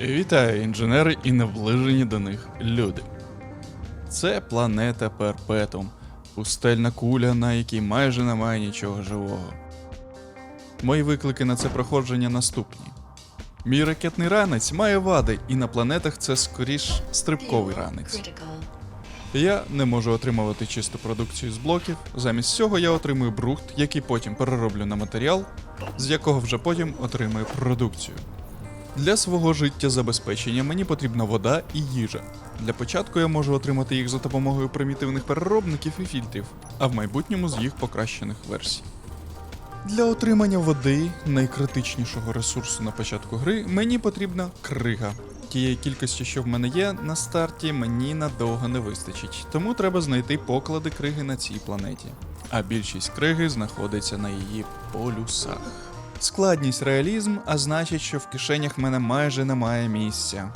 Вітаю, інженери і наближені до них люди. Це планета Перпетум, пустельна куля, на якій майже немає нічого живого. Мої виклики на це проходження наступні. Мій ракетний ранець має вади, і на планетах це скоріш стрибковий ранець. Я не можу отримувати чисту продукцію з блоків. Замість цього я отримую брухт, який потім перероблю на матеріал, з якого вже потім отримую продукцію. Для свого життєзабезпечення мені потрібна вода і їжа. Для початку я можу отримати їх за допомогою примітивних переробників і фільтрів, а в майбутньому з їх покращених версій. Для отримання води, найкритичнішого ресурсу на початку гри, мені потрібна крига. Тієї кількості, що в мене є на старті, мені надовго не вистачить, тому треба знайти поклади криги на цій планеті. А більшість криги знаходиться на її полюсах. Складність реалізм, а значить, що в кишенях в мене майже немає місця.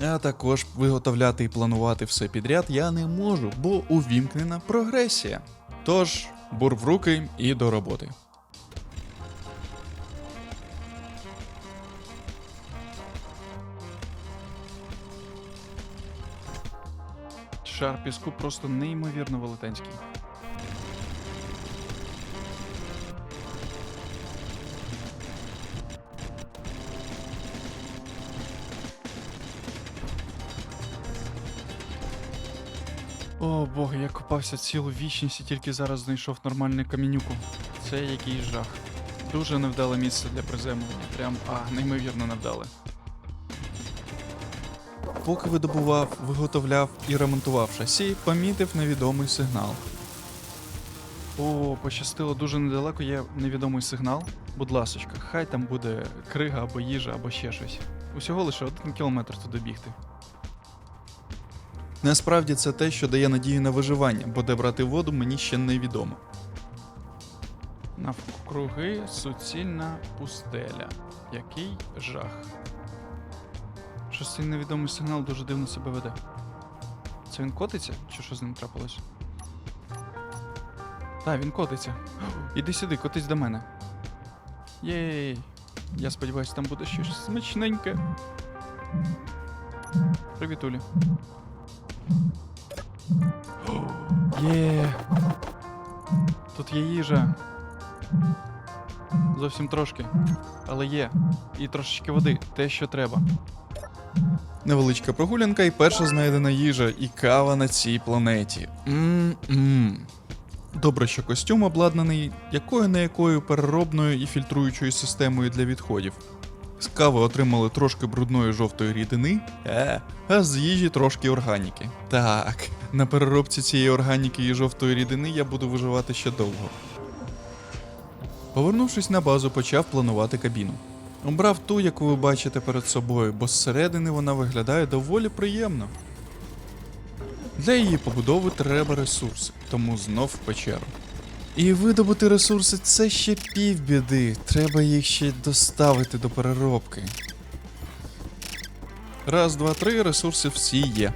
А також виготовляти і планувати все підряд я не можу, бо увімкнена прогресія. Тож, бур в руки і до роботи. Шар піску просто неймовірно велетенський. О боже, я копався цілу вічність і тільки зараз знайшов нормальну камінюку. Це якийсь жах. Дуже невдале місце для приземлення. Прям а, неймовірно невдале. Поки видобував, виготовляв і ремонтував шасі, помітив невідомий сигнал. О, пощастило дуже недалеко є невідомий сигнал. Будь ласочка, хай там буде крига або їжа, або ще щось. Усього лише один кілометр туди бігти. Насправді це те, що дає надію на виживання, бо де брати воду мені ще невідомо. Навкруги суцільна пустеля. Який жах. Щось цей невідомий сигнал дуже дивно себе веде. Це він котиться? Чи що з ним трапилось? Так, він котиться. Іди сюди, котись до мене. Єй. Я сподіваюся, там буде щось смачненьке. Привіт, Улі. Є. Тут є їжа. Зовсім трошки. Але є. І трошечки води, те, що треба. Невеличка прогулянка і перша знайдена їжа, і кава на цій планеті. М-м. Добре, що костюм обладнаний якою не якою переробною і фільтруючою системою для відходів. З кави отримали трошки брудної жовтої рідини, е, а з їжі трошки органіки. Так, на переробці цієї органіки і жовтої рідини я буду виживати ще довго. Повернувшись на базу, почав планувати кабіну. Обрав ту, яку ви бачите перед собою, бо зсередини вона виглядає доволі приємно. Для її побудови треба ресурси, тому знов в печеру. І видобути ресурси це ще півбіди, треба їх ще доставити до переробки. Раз, два, три, ресурси всі є.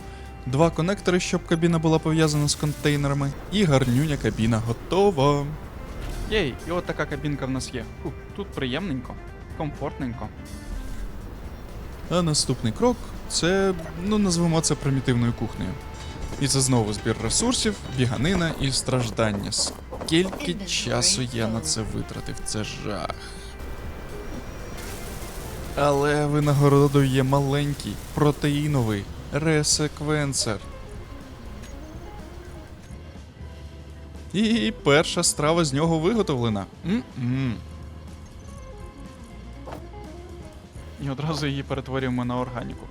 Два конектори, щоб кабіна була пов'язана з контейнерами, і гарнюня кабіна готова. Єй, і от така кабінка в нас є. Фу, тут приємненько, комфортненько. А наступний крок це, ну назвемо це примітивною кухнею. І це знову збір ресурсів, біганина і страждання. Скільки часу я на це витратив, це жах. Але винагородою є маленький протеїновий ресеквенсер. І перша страва з нього виготовлена. М-м. І одразу її перетворюємо на органіку.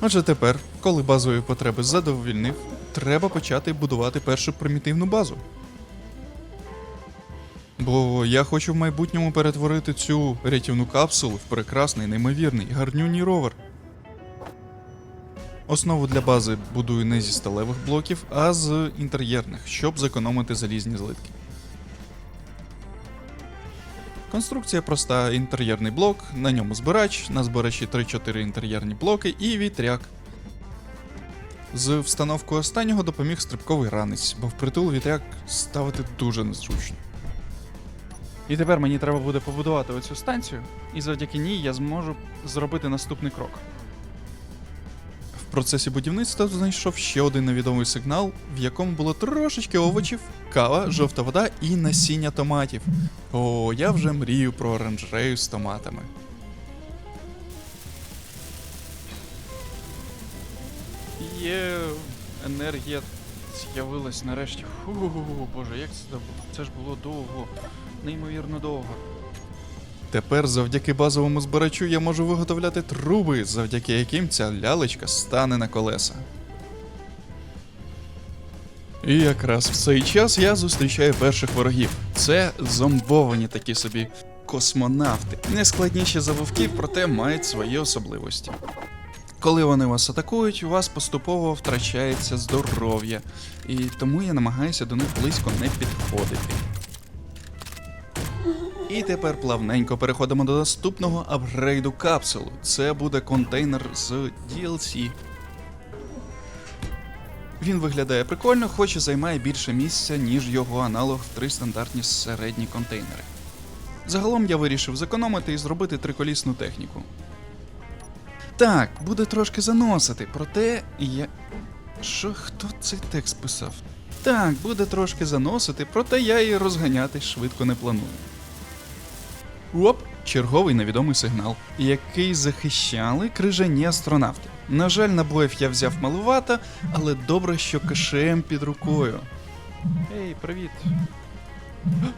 Отже, тепер, коли базові потреби задовольнив, треба почати будувати першу примітивну базу. Бо я хочу в майбутньому перетворити цю рятівну капсулу в прекрасний, неймовірний, гарнюній ровер. Основу для бази будую не зі сталевих блоків, а з інтер'єрних, щоб зекономити залізні злитки. Конструкція проста: інтер'єрний блок, на ньому збирач, на збирачі 3-4 інтер'єрні блоки і вітряк. З встановкою останнього допоміг стрибковий ранець, бо впритул вітряк ставити дуже незручно. І тепер мені треба буде побудувати оцю станцію, і завдяки ній я зможу зробити наступний крок. В процесі будівництва знайшов ще один невідомий сигнал, в якому було трошечки овочів, кава, жовта вода і насіння томатів. О, я вже мрію про оранжерею з томатами. Є енергія з'явилась нарешті. Фу, боже, як це було? Це ж було довго, неймовірно довго. Тепер завдяки базовому збирачу я можу виготовляти труби, завдяки яким ця лялечка стане на колеса. І якраз в цей час я зустрічаю перших ворогів. Це зомбовані такі собі космонавти. Не складніші за вовків, проте мають свої особливості. Коли вони вас атакують, у вас поступово втрачається здоров'я, і тому я намагаюся до них близько не підходити. І тепер плавненько переходимо до наступного апгрейду капсул. Це буде контейнер з DLC. Він виглядає прикольно, хоч і займає більше місця, ніж його аналог в три стандартні середні контейнери. Загалом я вирішив зекономити і зробити триколісну техніку. Так, буде трошки заносити, проте я. Що хто цей текст писав? Так, буде трошки заносити, проте я і розганяти швидко не планую. Оп! Черговий невідомий сигнал, який захищали крижані астронавти. На жаль, набоїв я взяв малувато, але добре, що КШМ під рукою. Ей, привіт.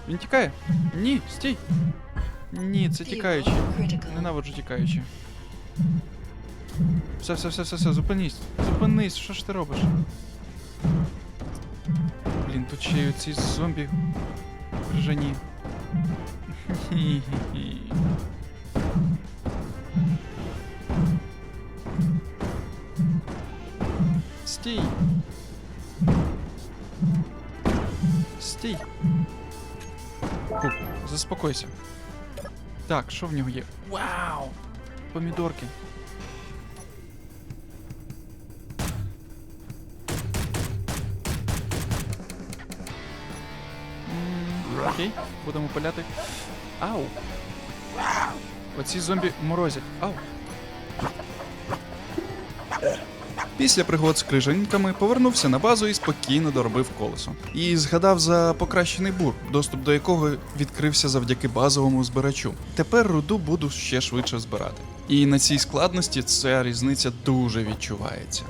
Він тікає? Ні, стій. Ні, це тікаючий. Ненавиджу тікаючи. Все, все, все, все, все, зупинись. Зупинись, що ж ти робиш? Блін, тут ще й ці зомбі крижані. Стій. Стій. Фу, заспокойся. Так, що в нього є? Вау! Помідорки. Окей, будемо паляти. Ау! Оці зомбі морозять. Ау! Після пригод з крижаньками повернувся на базу і спокійно доробив колесо. І згадав за покращений бур, доступ до якого відкрився завдяки базовому збирачу. Тепер руду буду ще швидше збирати. І на цій складності ця різниця дуже відчувається.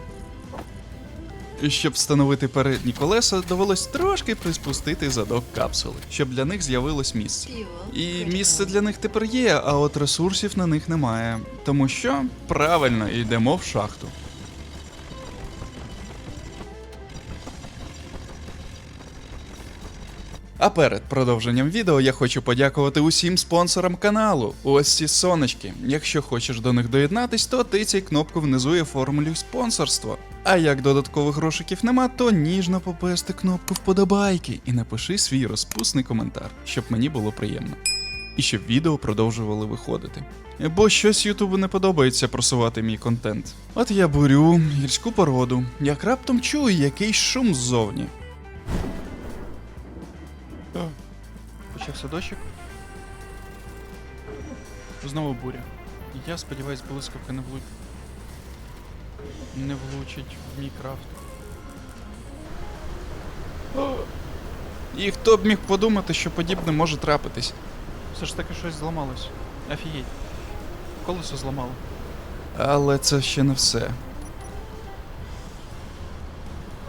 Щоб встановити передні колеса, довелось трошки приспустити задок капсули, щоб для них з'явилось місце. І місце для них тепер є, а от ресурсів на них немає. Тому що правильно йдемо в шахту. А перед продовженням відео я хочу подякувати усім спонсорам каналу. Ось ці сонечки. Якщо хочеш до них доєднатись, то тицяй кнопку внизу є формулі спонсорство. А як додаткових грошиків нема, то ніжно попести кнопку вподобайки і напиши свій розпусний коментар, щоб мені було приємно. І щоб відео продовжували виходити. Бо щось Ютубу не подобається просувати мій контент. От я бурю гірську породу, як раптом чую якийсь шум ззовні. Почався дощик. Знову буря. Я сподіваюсь, блискавка не влучить. Не влучить в мій крафт. І хто б міг подумати, що подібне може трапитись. Все ж таки щось зламалось. Офігеть. Колесо зламало. Але це ще не все.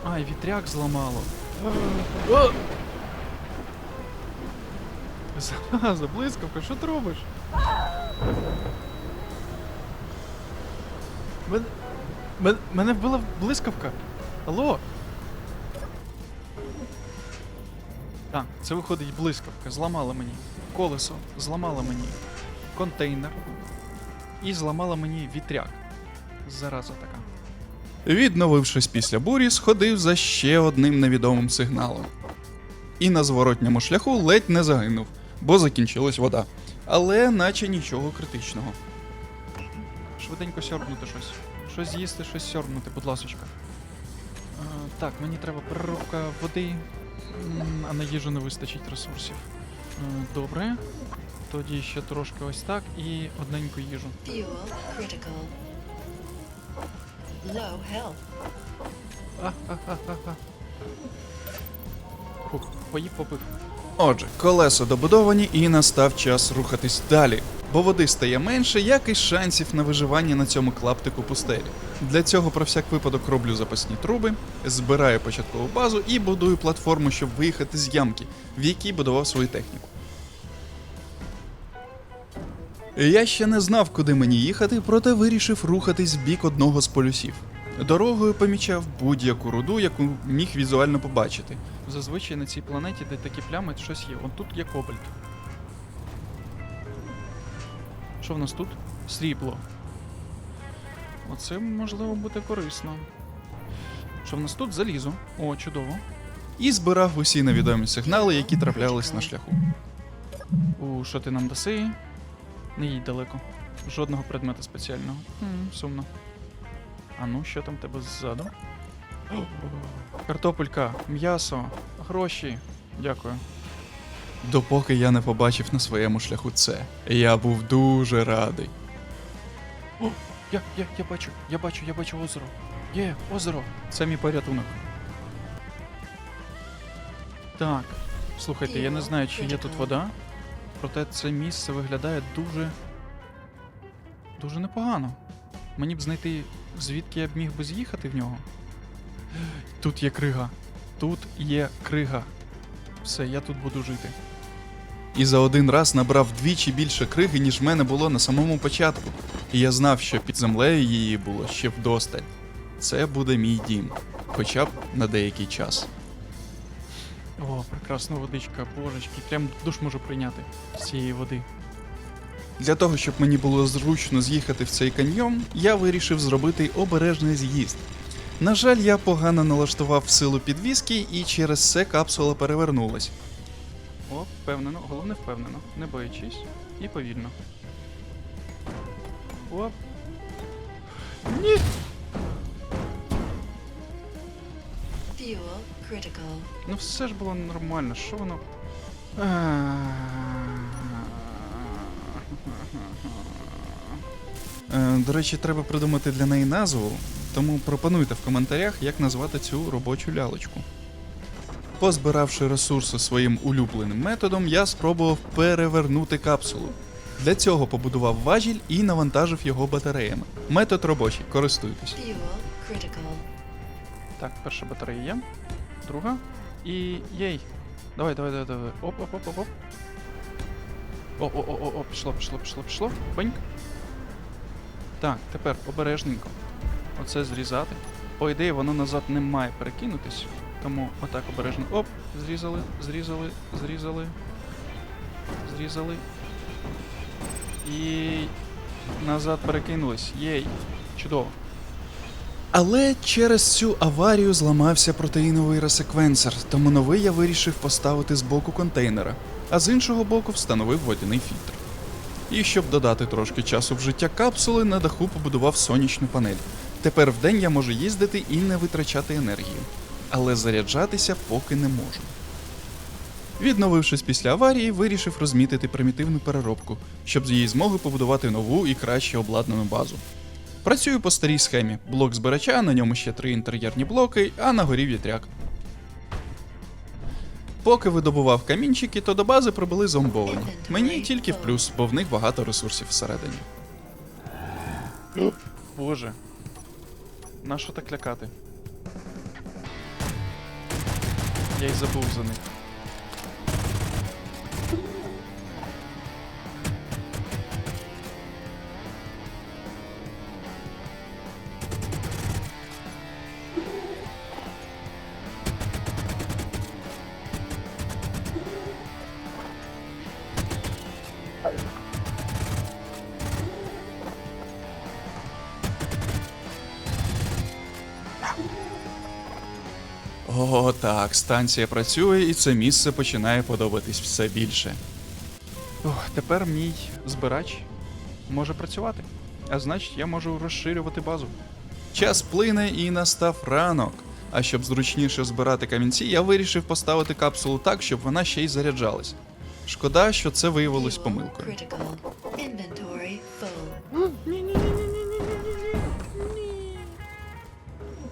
А, і вітряк зламало. Зараза, блискавка, що ти робиш? Мен... Мен... Мене вбила блискавка. Алло? Так, це виходить блискавка, зламала мені. Колесо, зламала мені. Контейнер. І зламала мені вітряк. Зараза така. Відновившись після бурі, сходив за ще одним невідомим сигналом. І на зворотньому шляху ледь не загинув, бо закінчилась вода. Але наче нічого критичного. Швиденько сьорбнути щось. Щось з'їсти, щось сьорбнути, будь ласочка. А, так, мені треба переробка води, а на їжу не вистачить ресурсів. Добре. Тоді ще трошки ось так і одненьку їжу. Critical. Low health. А-а-а-а-а. Фух, поїв попив. Отже, колеса добудовані і настав час рухатись далі, бо води стає менше, як і шансів на виживання на цьому клаптику пустелі. Для цього про всяк випадок роблю запасні труби, збираю початкову базу і будую платформу, щоб виїхати з ямки, в якій будував свою техніку. Я ще не знав, куди мені їхати, проте вирішив рухатись в бік одного з полюсів. Дорогою помічав будь-яку руду, яку міг візуально побачити. Зазвичай на цій планеті, де такі плями, щось є. Вон тут є кобальт. Що в нас тут? Срібло. Оце можливо буде корисно. Що в нас тут? Залізо. О, чудово. і збирав усі невідомі сигнали, які траплялись на шляху. У що ти нам даси? Не їдь далеко. Жодного предмета спеціального. Хм, сумно. А ну, що там тебе ззаду? Картопелька, м'ясо, гроші. Дякую. Допоки я не побачив на своєму шляху це. Я був дуже радий. О, я, я, я бачу, я бачу, я бачу озеро. Є, озеро. Це мій порятунок. Так. Слухайте, я не знаю, чи є тут вода. Проте це місце виглядає дуже. дуже непогано. Мені б знайти, звідки я б міг би з'їхати в нього. Тут є крига. Тут є крига. Все, я тут буду жити. І за один раз набрав двічі більше криги, ніж в мене було на самому початку. І я знав, що під землею її було ще вдосталь. Це буде мій дім, хоча б на деякий час. О, прекрасна водичка, божечки, прям душ можу прийняти з цієї води. Для того, щоб мені було зручно з'їхати в цей каньйон, я вирішив зробити обережний з'їзд. На жаль, я погано налаштував силу підвіски, і через це капсула перевернулась. О, впевнено, головне впевнено, не боячись і повільно. Оп. Ні! Fuel critical. Ну все ж було нормально, що воно. Е, до речі, треба придумати для неї назву, тому пропонуйте в коментарях, як назвати цю робочу лялочку. Позбиравши ресурси своїм улюбленим методом, я спробував перевернути капсулу. Для цього побудував важіль і навантажив його батареями. Метод робочий, користуйтесь. Так, перша батарея є. Друга. І єй. Давай, давай, давай, давай. Оп, оп, оп, оп, оп. О, о, о, о, о, пішло, пішло, пішло, пішло. Беньк. Так, тепер обережненько. Оце зрізати. По ідеї, воно назад не має перекинутись. Тому отак обережно. Оп, зрізали, зрізали, зрізали. Зрізали. І назад перекинулись. Єй. Чудово. Але через цю аварію зламався протеїновий ресеквенсор, тому новий я вирішив поставити з боку контейнера, а з іншого боку встановив водяний фільтр. І щоб додати трошки часу в життя капсули, на даху побудував сонячну панель. Тепер вдень я можу їздити і не витрачати енергію, але заряджатися поки не можу. Відновившись після аварії, вирішив розмітити примітивну переробку, щоб з її змоги побудувати нову і краще обладнану базу. Працюю по старій схемі: блок збирача, на ньому ще три інтер'єрні блоки, а на горі вітряк. Поки видобував камінчики, то до бази прибули зомбовані. Мені тільки в плюс, бо в них багато ресурсів всередині. Боже. Нащо так лякати? Я й забув за них. О, так, станція працює, і це місце починає подобатись все більше. Ох, тепер мій збирач може працювати. А значить, я можу розширювати базу. Час плине і настав ранок. А щоб зручніше збирати камінці, я вирішив поставити капсулу так, щоб вона ще й заряджалась. Шкода, що це виявилось помилкою.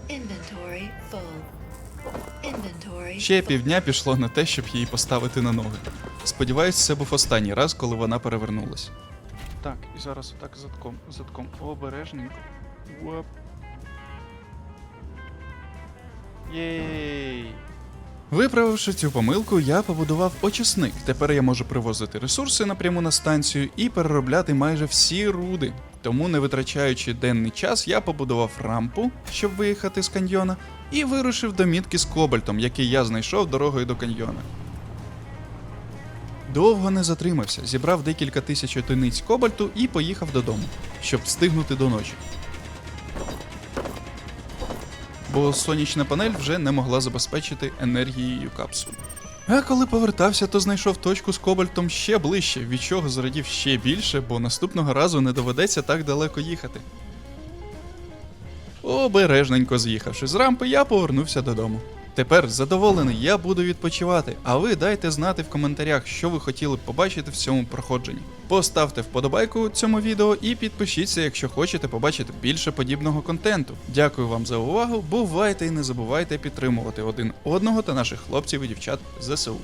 Inventory full. Ще півдня пішло на те, щоб її поставити на ноги. Сподіваюсь, це був останній раз, коли вона перевернулась. Так, і зараз отак задком, задком. Обережненько. Уап. Єй! Виправивши цю помилку, я побудував очисник. Тепер я можу привозити ресурси напряму на станцію і переробляти майже всі руди. Тому, не витрачаючи денний час, я побудував рампу, щоб виїхати з каньйона, і вирушив до мітки з кобальтом, який я знайшов дорогою до каньйона. Довго не затримався, зібрав декілька тисяч одиниць кобальту і поїхав додому, щоб встигнути до ночі. Бо сонячна панель вже не могла забезпечити енергією капсулу. А коли повертався, то знайшов точку з кобальтом ще ближче, від чого зрадів ще більше, бо наступного разу не доведеться так далеко їхати. Обережненько з'їхавши з рампи, я повернувся додому. Тепер задоволений, я буду відпочивати, а ви дайте знати в коментарях, що ви хотіли б побачити в цьому проходженні. Поставте вподобайку цьому відео і підпишіться, якщо хочете побачити більше подібного контенту. Дякую вам за увагу, бувайте і не забувайте підтримувати один одного та наших хлопців і дівчат ЗСУ.